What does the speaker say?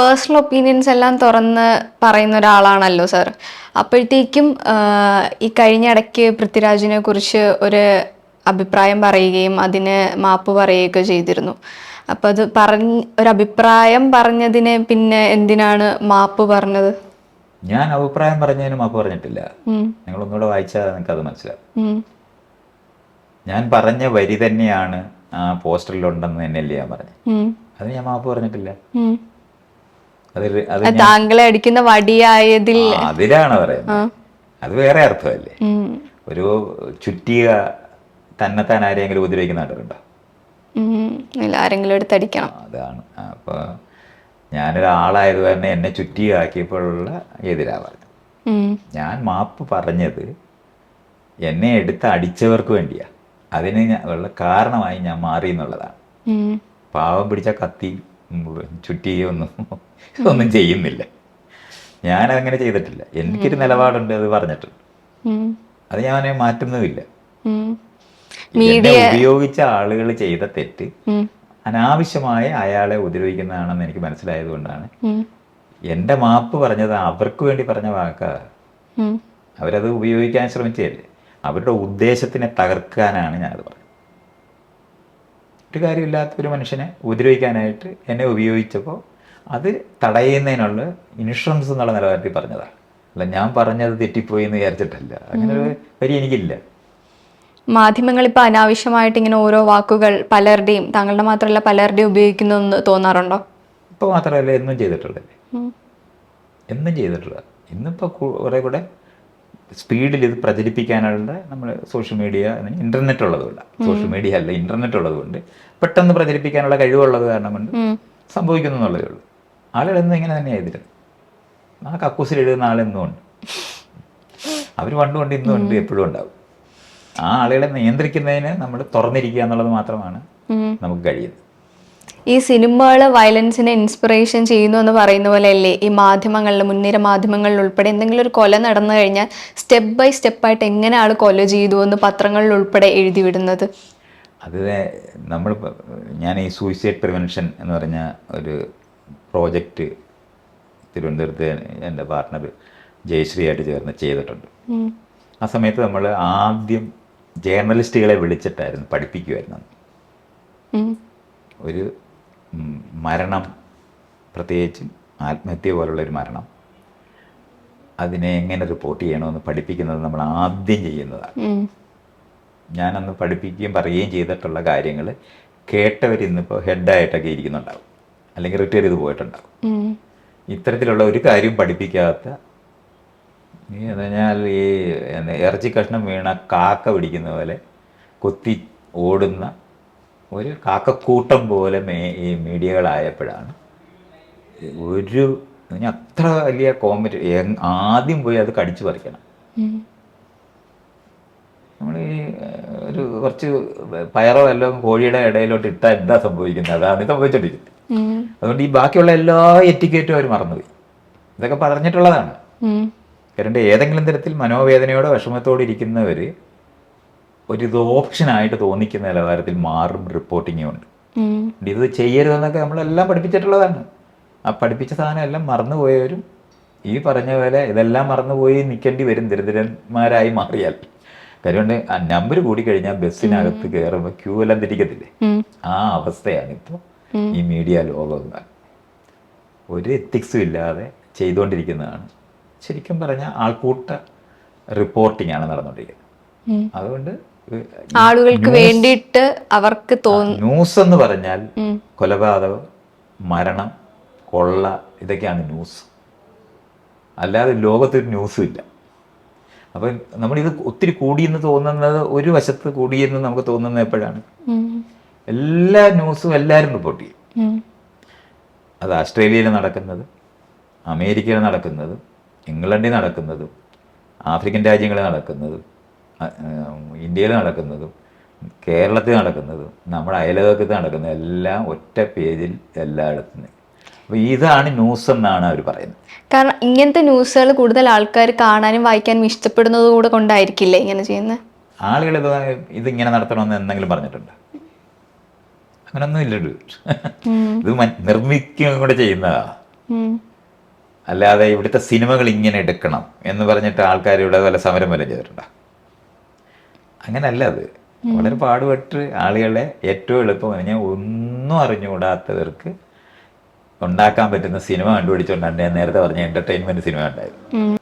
Personal opinions എല്ലാം തുറന്ന് പറയുന്ന ഒരാളാണല്ലോ സാർ അപ്പോഴത്തേക്കും ഈ കഴിഞ്ഞ ഇടയ്ക്ക് പൃഥ്വിരാജിനെ കുറിച്ച് ഒരു അഭിപ്രായം പറയുകയും അതിന് മാപ്പ് പറയുകയൊക്കെ ചെയ്തിരുന്നു. അപ്പം അത് പറഞ്ഞ് ഒരു അഭിപ്രായം പറഞ്ഞതിന് പിന്നെ എന്തിനാണ് മാപ്പ് പറഞ്ഞത്? ഞാൻ അഭിപ്രായം പറഞ്ഞതിന് മാപ്പ് പറഞ്ഞിട്ടില്ല. നിങ്ങൾ ഒന്നുകൂടെ വായിച്ചാൽ നിങ്ങൾക്ക് അത് മനസ്സിലാവും. ഞാൻ പറഞ്ഞ വരി തന്നെയാണ് ആ പോസ്റ്ററിലുണ്ടെന്ന് തന്നെയല്ലേ ഞാൻ പറഞ്ഞു അത് ഞാൻ മാപ്പ് പറഞ്ഞിട്ടില്ല. താങ്കളെ അടിക്കുന്ന വടിയായതിൽ അതിലാണ് പറയുന്നത്. അത് വേറെ അർത്ഥമല്ലേ? ഒരു ഒരു ചുറ്റിക താൻ ആരെങ്കിലും ഉപദ്രവിക്കുന്ന കണ്ടിട്ടുണ്ടോ? ആരെങ്കിലും എടുത്തടിക്കണം അതാണ്. അപ്പൊ ഞാനൊരാളായത് തന്നെ എന്നെ ചുറ്റിയാക്കിയപ്പോഴുള്ള എതിരാ പറഞ്ഞു ഞാൻ മാപ്പ് പറഞ്ഞത് എന്നെ എടുത്ത് അടിച്ചവർക്ക് വേണ്ടിയാ. അതിന് ഉള്ള കാരണമായി ഞാൻ മാറി എന്നുള്ളതാണ്. പാവം പിടിച്ച കത്തി ചുറ്റിയൊന്നും ഒന്നും ചെയ്യുന്നില്ല. ഞാൻ അങ്ങനെ ചെയ്തിട്ടില്ല. എനിക്കൊരു നിലപാടുണ്ട് അത് പറഞ്ഞിട്ടുണ്ട് അത് ഞാൻ മാറ്റുന്നതുമില്ല മീഡിയ എന്നെ ഉപയോഗിച്ച ആളുകൾ ചെയ്ത തെറ്റ് അനാവശ്യമായി അയാളെ ഉപദ്രവിക്കുന്നതാണെന്ന് എനിക്ക് മനസ്സിലായത് കൊണ്ടാണ് എന്റെ മാപ്പ് പറഞ്ഞത് അവർക്ക് വേണ്ടി പറഞ്ഞ വാക്കാ. അവരത് ഉപയോഗിക്കാൻ ശ്രമിച്ചതല്ലേ. അവരുടെ ഉദ്ദേശത്തിനെ തകർക്കാനാണ് ഞാനത് പറഞ്ഞത്. ഒരു കാര്യമില്ലാത്ത ഒരു മനുഷ്യനെ ഉപദ്രവിക്കാനായിട്ട് എന്നെ ഉപയോഗിച്ചപ്പോൾ അത് തടയുന്നതിനുള്ള ഇൻഷുറൻസ് എന്നുള്ള നിലവാരത്തിൽ പറഞ്ഞതാണ്. അല്ല ഞാൻ പറഞ്ഞത് തെറ്റിപ്പോയി എന്ന് വിചാരിച്ചിട്ടല്ല. അങ്ങനെ ഒരു വരി എനിക്കില്ല. മാധ്യമങ്ങൾ ഇപ്പൊ അനാവശ്യമായിട്ട് ഇങ്ങനെ ഓരോ വാക്കുകൾ പലരുടെയും താങ്കളുടെ മാത്രമല്ല പലരുടെയും ഉപയോഗിക്കുന്നു എന്ന് തോന്നാറുണ്ടോ? ഇപ്പോൾ മാത്രമല്ല എന്നും ചെയ്തിട്ടുള്ളത്. എന്നും ചെയ്തിട്ടുള്ള ഇന്നിപ്പോ കുറേ കൂടെ സ്പീഡിൽ ഇത് പ്രചരിപ്പിക്കാനുള്ള നമ്മൾ സോഷ്യൽ മീഡിയ ഇന്റർനെറ്റ് ഉള്ളതുകൊണ്ട്. സോഷ്യൽ മീഡിയ അല്ല ഇന്റർനെറ്റ് ഉള്ളതുകൊണ്ട് പെട്ടെന്ന് പ്രചരിപ്പിക്കാനുള്ള കഴിവുള്ളത് കാരണം കൊണ്ട് സംഭവിക്കുന്നു എന്നുള്ളതേ ഉള്ളൂ. ആളുകൾ എന്നും ഇങ്ങനെ തന്നെ ആയിരുന്നു ആ കക്കൂസിൽ എഴുതുന്ന ആളെന്നും ഉണ്ട്. അവർ പണ്ടുകൊണ്ട് ഇന്നും ഉണ്ട് എപ്പോഴും ഉണ്ടാവും. ആ ആളുകളെ നിയന്ത്രിക്കുന്നതിന് നമ്മൾ തുറന്നിരിക്കുക എന്നുള്ളത് മാത്രമാണ്. നമുക്ക് കഴിയുന്നത്. ഈ സിനിമകൾ വയലൻസിനെ ഇൻസ്പിറേഷൻ ചെയ്യുന്നു എന്ന് പറയുന്ന പോലെയല്ലേ? ഈ മാധ്യമങ്ങളിൽ മുൻനിര മാധ്യമങ്ങളിൽ ഉൾപ്പെടെ എന്തെങ്കിലും ഒരു കൊല നടന്നു കഴിഞ്ഞാൽ സ്റ്റെപ്പ് ബൈ സ്റ്റെപ്പായിട്ട് എങ്ങനെ ആൾ കൊല ചെയ്തു എന്ന് പത്രങ്ങളിൽ ഉൾപ്പെടെ എഴുതി വിടുന്നത്? അത് നമ്മൾ ഞാൻ ഈ സൂയിസൈഡ് പ്രിവെൻഷൻ എന്ന് പറഞ്ഞ ഒരു പ്രോജക്റ്റ് തിരുവനന്തപുരത്ത് എന്റെ പാർട്ട്ണർ ജയശ്രീ ആയിട്ട് ചേർന്ന് ചെയ്തിട്ടുണ്ട്. ആ സമയത്ത് നമ്മൾ ആദ്യം ജേർണലിസ്റ്റുകളെ വിളിച്ചിട്ടായിരുന്നു പഠിപ്പിക്കുമായിരുന്നു. ഒരു മരണം പ്രത്യേകിച്ച് ആത്മഹത്യ പോലുള്ള ഒരു മരണം അതിനെ എങ്ങനെ റിപ്പോർട്ട് ചെയ്യണമെന്ന് പഠിപ്പിക്കുന്നത് നമ്മൾ ആദ്യം ചെയ്യുന്നതാണ്. ഞാൻ ഞാനന്ന് പഠിപ്പിക്കുകയും പറയുകയും ചെയ്തിട്ടുള്ള കാര്യങ്ങൾ കേട്ടവർ ഇന്നിപ്പോൾ ഹെഡായിട്ടൊക്കെ ഇരിക്കുന്നുണ്ടാവും. അല്ലെങ്കിൽ റിട്ടയർ ചെയ്ത് പോയിട്ടുണ്ടാവും. ഇത്തരത്തിലുള്ള ഒരു കാര്യം പഠിപ്പിക്കാത്ത ഈ എന്ന് ഈ എന്താ ഇറച്ചി കഷ്ണം വീണ കാക്ക പിടിക്കുന്ന പോലെ കൊത്തി ഓടുന്ന ഒരു കാക്കക്കൂട്ടം പോലെ മേ ഈ മീഡിയകളായപ്പോഴാണ് ഒരു അത്ര വലിയ കോമറ്റ് ആദ്യം പോയി അത് കടിച്ചു പറിക്കണം. നമ്മൾ ഈ ഒരു കുറച്ച് പയറോ എല്ലാം കോഴിയുടെ ഇടയിലോട്ട് ഇട്ടാൽ എന്താ സംഭവിക്കുന്നത്? അതാണ് സംഭവിച്ചോണ്ടിരിക്കുന്നത്. അതുകൊണ്ട് ഈ ബാക്കിയുള്ള എല്ലാ എറ്റിക്കേറ്റും അവർ മറന്നുപോയി. ഇതൊക്കെ പറഞ്ഞിട്ടുള്ളതാണ്. കാരണം ഏതെങ്കിലും തരത്തിൽ മനോവേദനയോടെ വിഷമത്തോടെ ഇരിക്കുന്നവർ ഒരു ഇത് ഓപ്ഷനായിട്ട് തോന്നിക്കുന്ന നിലവാരത്തിൽ മാറും റിപ്പോർട്ടിങ്ങും ഉണ്ട് ഇത് ചെയ്യരുതെന്നൊക്കെ നമ്മളെല്ലാം പഠിപ്പിച്ചിട്ടുള്ളതാണ്. ആ പഠിപ്പിച്ച സാധനം എല്ലാം മറന്നുപോയവരും ഈ പറഞ്ഞ പോലെ ഇതെല്ലാം മറന്നുപോയി നിൽക്കേണ്ടി വരും ദരിദ്രന്മാരായി മാറിയാൽ. കാര്യമുണ്ട് ആ നമ്പർ കൂടി കഴിഞ്ഞാൽ ബസ്സിനകത്ത് കയറുമ്പോൾ ക്യൂ എല്ലാം തിരിക്കത്തില്ലേ? ആ അവസ്ഥയാണ് ഇപ്പോൾ ഈ മീഡിയ ലോകം ഒരു എത്തിക്സും ഇല്ലാതെ ചെയ്തുകൊണ്ടിരിക്കുന്നതാണ് ശരിക്കും പറഞ്ഞാൽ ആൾക്കൂട്ട റിപ്പോർട്ടിംഗ് ആണ് നടന്നുകൊണ്ടിരിക്കുന്നത് അതുകൊണ്ട് ആളുകൾക്ക് വേണ്ടിയിട്ട് അവർക്ക് തോന്നുന്നു ന്യൂസ് എന്ന് പറഞ്ഞാൽ കൊലപാതകം മരണം കൊള്ള ഇതൊക്കെയാണ് ന്യൂസ്. അല്ലാതെ ലോകത്തൊരു ന്യൂസും ഇല്ല. അപ്പം നമ്മളിത് ഒത്തിരി കൂടിയെന്ന് തോന്നുന്നത് ഒരു വശത്ത് കൂടിയെന്ന് നമുക്ക് തോന്നുന്നത് എപ്പോഴാണ്? എല്ലാ ന്യൂസും എല്ലാവരും റിപ്പോർട്ട് ചെയ്യും. അത് ഓസ്ട്രേലിയയിൽ നടക്കുന്നത് അമേരിക്കയിൽ നടക്കുന്നത് ഇംഗ്ലണ്ടിൽ നടക്കുന്നതും ആഫ്രിക്കൻ രാജ്യങ്ങളിൽ നടക്കുന്നതും ഇന്ത്യയിൽ നടക്കുന്നതും കേരളത്തിൽ നടക്കുന്നതും നമ്മുടെ അയലകത്ത് നടക്കുന്നതും എല്ലാം ഒറ്റ പേജിൽ എല്ലായിടത്തും. അപ്പോൾ ഇതാണ് ന്യൂസ് എന്നാണ് അവർ പറയുന്നത്. കാരണം ഇങ്ങനത്തെ ന്യൂസുകൾ കൂടുതൽ ആൾക്കാർ കാണാനും വായിക്കാനും ഇഷ്ടപ്പെടുന്നത് കൂടെ കൊണ്ടായിരിക്കില്ലേ ഇങ്ങനെ ചെയ്യുന്നത്? ആളുകൾ ഇത് ഇതിങ്ങനെ നടത്തണമെന്ന് എന്തെങ്കിലും പറഞ്ഞിട്ടുണ്ട്? അങ്ങനൊന്നും ഇല്ലല്ലോ ഇത് നിർമ്മിക്കുകയും കൂടെ ചെയ്യുന്നതാ. അല്ലാതെ ഇവിടുത്തെ സിനിമകൾ ഇങ്ങനെ എടുക്കണം എന്ന് പറഞ്ഞിട്ട് ആൾക്കാർ ഇവിടെ വല്ല സമരം വല്ലതും ചെയ്തിട്ടുണ്ടോ? അങ്ങനല്ല അത്. വളരെ പാടുപെട്ട് ആളുകളെ ഏറ്റവും എളുപ്പം ഞാൻ ഒന്നും അറിഞ്ഞുകൂടാത്തവർക്ക് ഉണ്ടാക്കാൻ പറ്റുന്ന സിനിമ കണ്ടുപിടിച്ചുകൊണ്ടാണ് ഞാൻ നേരത്തെ പറഞ്ഞ എന്റർടൈൻമെന്റ് സിനിമ ഉണ്ടായത്.